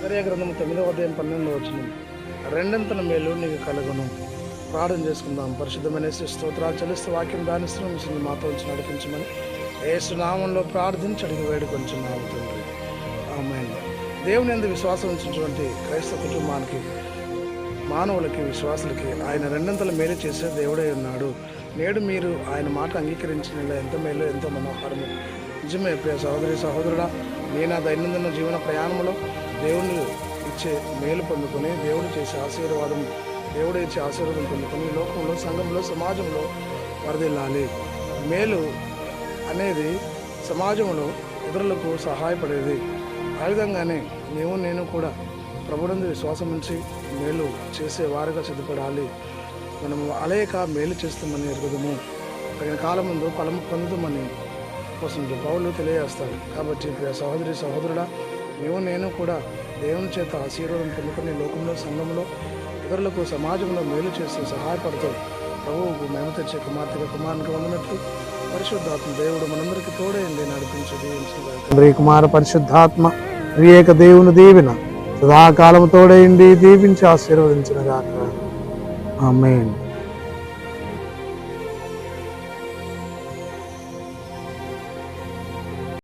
జకర్య గ్రంథం తొమ్మిదవ ఉదయం పన్నెండవ వచ్చిన రెండంతల మేలు నీకు కలుగును. ప్రార్థన చేసుకుందాం. పరిశుద్ధమైన స్తోత్రాలు చెల్లిస్తూ వాక్యం దానిస్తున్నాం మాతో ఉంచి నడిపించమని ఏసునామంలో ప్రార్థించి అడిగి వేడుకొంచున్నాము తండ్రి. ఆమె దేవుని ఎందు విశ్వాసం ఉంచినటువంటి క్రైస్తవ కుటుంబానికి మానవులకి విశ్వాసులకి ఆయన రెండంతల మేలు చేసే దేవుడై ఉన్నాడు. నేడు మీరు ఆయన మాట అంగీకరించిన ఎంత మేలు ఎంతో మనోహరము. నిజమే ప్రియ సహోదరి సహోదరుడా నేను నా దైనందిన జీవన ప్రయాణంలో దేవుని ఇచ్చే మేలు పొందుకొని దేవుడు చేసే ఆశీర్వాదం దేవుడు ఇచ్చే ఆశీర్వాదం పొందుకొని లోకంలో సంఘంలో సమాజంలో వరదిల్లాలి. మేలు అనేది సమాజంలో ఇతరులకు సహాయపడేది. ఆ విధంగానే మేము నేను కూడా ప్రభునందు విశ్వాసం ఉంచి మేలు చేసే వారిగా సిద్ధపడాలి. మనము అలేక మేలు చేస్తామని ఎరుగుదము. తగిన కాలం ముందు ఫలము పొందుతామని కోసం పౌలు తెలియజేస్తారు కాబట్టి ప్రియ సహోదరి సహోదరుడా నీవు నేను కూడా దేవుని చేత ఆశీర్వాదం పొందుకుని లోకంలో సంఘంలో ఇతరులకు సమాజంలో మేలు చేస్తూ సహాయపడుతూ ప్రభువుకు మేము తెచ్చే కుమార్తెగా కుమారునికి వందనట్లు పరిశుద్ధాత్మ దేవుడు మనందరికీ తోడేయండి నడిపించి దీవించిన కుమార పరిశుద్ధాత్మ ప్రియేక దేవుని దీవెన సదాకాలం తోడేయండి దీవించి ఆశీర్వదించిన గాక. ఆమేన్.